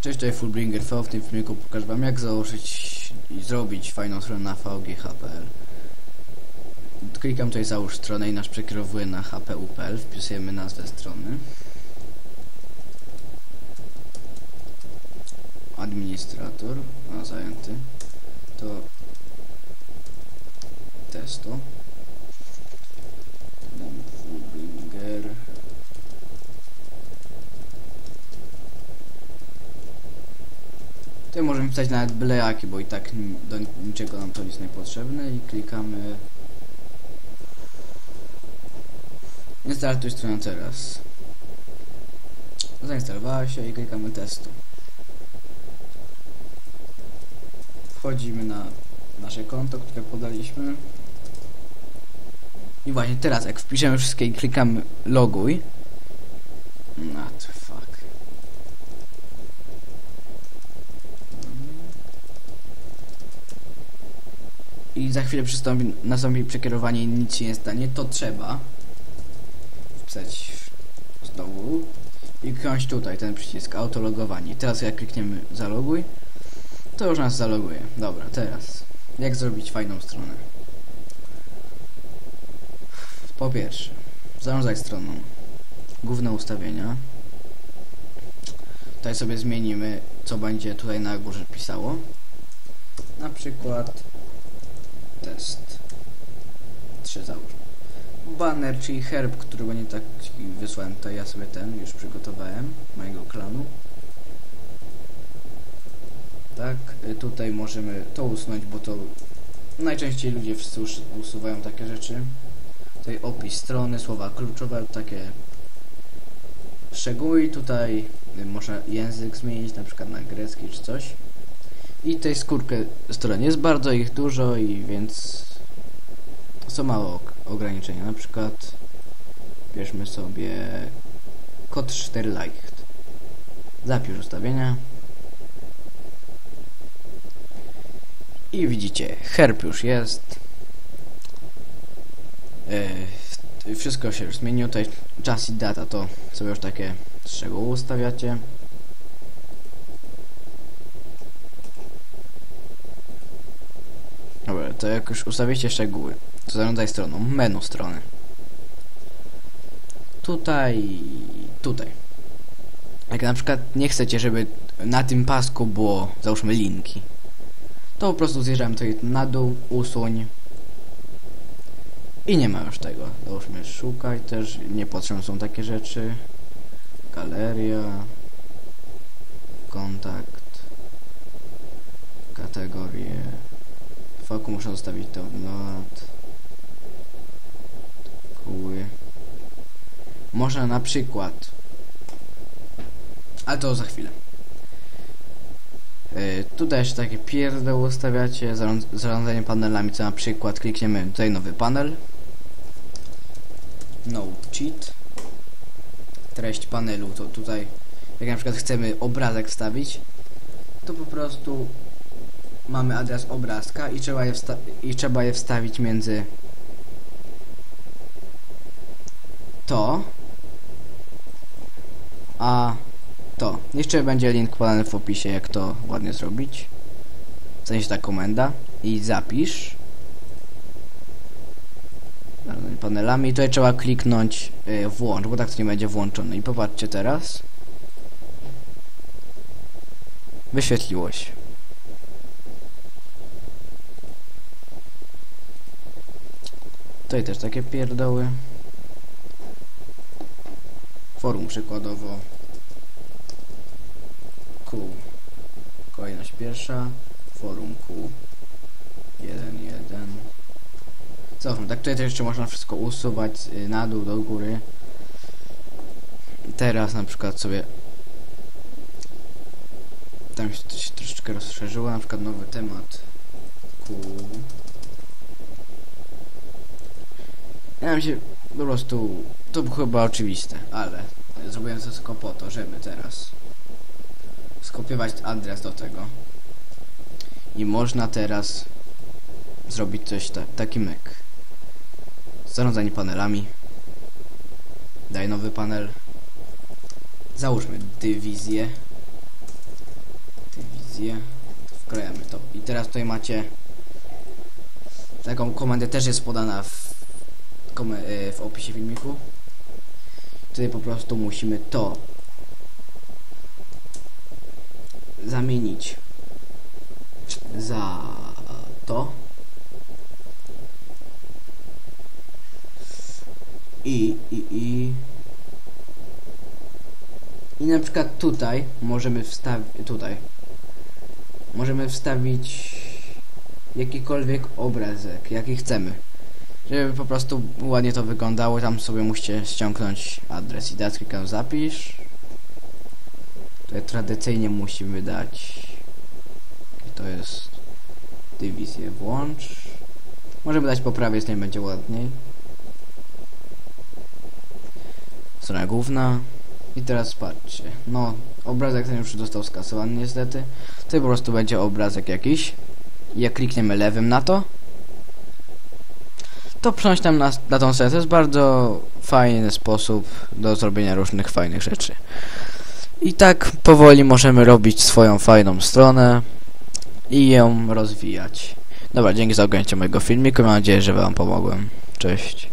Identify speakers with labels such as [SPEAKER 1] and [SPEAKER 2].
[SPEAKER 1] Cześć, tutaj Fullbringer V. W tym filmiku. Pokażę wam jak założyć i zrobić fajną stronę na VGH.pl Klikam tutaj załóż stronę i nas przekierowuje na hpu.pl Wpisujemy nazwę strony. Administrator, a zajęty. To testo Dam Fullbringer Tutaj możemy wpisać nawet byle jaki, bo i tak do niczego nam to jest niepotrzebne i klikamy Instaltuj stronę teraz. Zainstalowała się i klikamy testu. Wchodzimy na nasze konto, które podaliśmy. I właśnie teraz jak wpiszemy wszystkie i klikamy loguj. Not za chwilę przystąpi, nastąpi przekierowanie i nic się nie stanie, to trzeba wpisać znowu i kliknąć tutaj ten przycisk autologowanie. Teraz jak klikniemy zaloguj, to już nas zaloguje. Dobra, teraz jak zrobić fajną stronę? Po pierwsze, zarządzaj stroną. Główne ustawienia. Tutaj sobie zmienimy, co będzie tutaj na górze pisało. Na przykład test. 3 załóżmy. Banner, czyli herb, którego nie tak wysłałem, to ja sobie ten już przygotowałem, mojego klanu. Tak, y, tutaj możemy to usunąć, bo to najczęściej ludzie wszyscy us- usuwają takie rzeczy. Tutaj opis strony, słowa kluczowe, takie szczegóły. Tutaj y, można język zmienić, na przykład na grecki czy coś. I tej skórkę stron jest bardzo ich dużo i więc są małe ok- ograniczenia. Na przykład bierzmy sobie kod 4 leicht. Zapisz ustawienia. I widzicie, herb już jest. Yy, wszystko się już zmieniło. Tutaj czas i data to sobie już takie szczegóły ustawiacie. Dobra, to jak już ustawicie szczegóły, to zarządzaj stroną, menu strony. Tutaj, tutaj. Jak na przykład nie chcecie, żeby na tym pasku było, załóżmy, linki, to po prostu zjeżdżamy tutaj na dół, usuń i nie ma już tego. Załóżmy, szukaj też, niepotrzebne są takie rzeczy. Galeria, kontakt, kategorie, Foku muszę zostawić to not. Kuły. Można na przykład. Ale to za chwilę. Yy, tutaj jeszcze takie pierdoły ustawiacie. Zarząd zarządzanie panelami, co na przykład klikniemy tutaj nowy panel. No cheat. Treść panelu to tutaj. Jak na przykład chcemy obrazek wstawić, to po prostu mamy adres obrazka i trzeba je, i trzeba je wstawić między to a to. Jeszcze będzie link podany w opisie, jak to ładnie zrobić. W sensie ta komenda. I zapisz. Panelami. I tutaj trzeba kliknąć y, włącz, bo tak to nie będzie włączone. I popatrzcie teraz. Wyświetliło się Tutaj też takie pierdoły. Forum przykładowo. Q. Kolejność pierwsza. Forum Q. 1, 1. Cofam. Tak tutaj też jeszcze można wszystko usuwać y, na dół, do góry. Teraz na przykład sobie tam się, się troszeczkę rozszerzyło, na przykład nowy temat Q ja mi się po prostu... To było chyba oczywiste, ale zrobiłem to tylko po to, żeby teraz skopiować adres do tego. I można teraz zrobić coś ta taki. Zarządzanie panelami. Daj nowy panel. Załóżmy dywizję. wizję. Wklejamy to. I teraz tutaj macie taką komendę też jest podana w, y, w opisie filmiku. Tutaj po prostu musimy to zamienić za to. I i i. I na przykład tutaj możemy wstawić tutaj. Możemy wstawić jakikolwiek obrazek jaki chcemy żeby po prostu ładnie to wyglądało tam sobie musicie ściągnąć adres i dać klikam zapisz. Tutaj tradycyjnie musimy dać i to jest dywizję włącz. Możemy dać po prawej stronie będzie ładniej. Strona główna. I teraz patrzcie. No obrazek ten już został skasowany niestety. Tutaj po prostu będzie obrazek jakiś. Jak klikniemy lewym na to to prząść tam na, na tą stronę to jest bardzo fajny sposób do zrobienia różnych fajnych rzeczy i tak powoli możemy robić swoją fajną stronę i ją rozwijać. Dobra, dzięki za oglądanie mojego filmiku. Mam nadzieję, że Wam pomogłem. Cześć.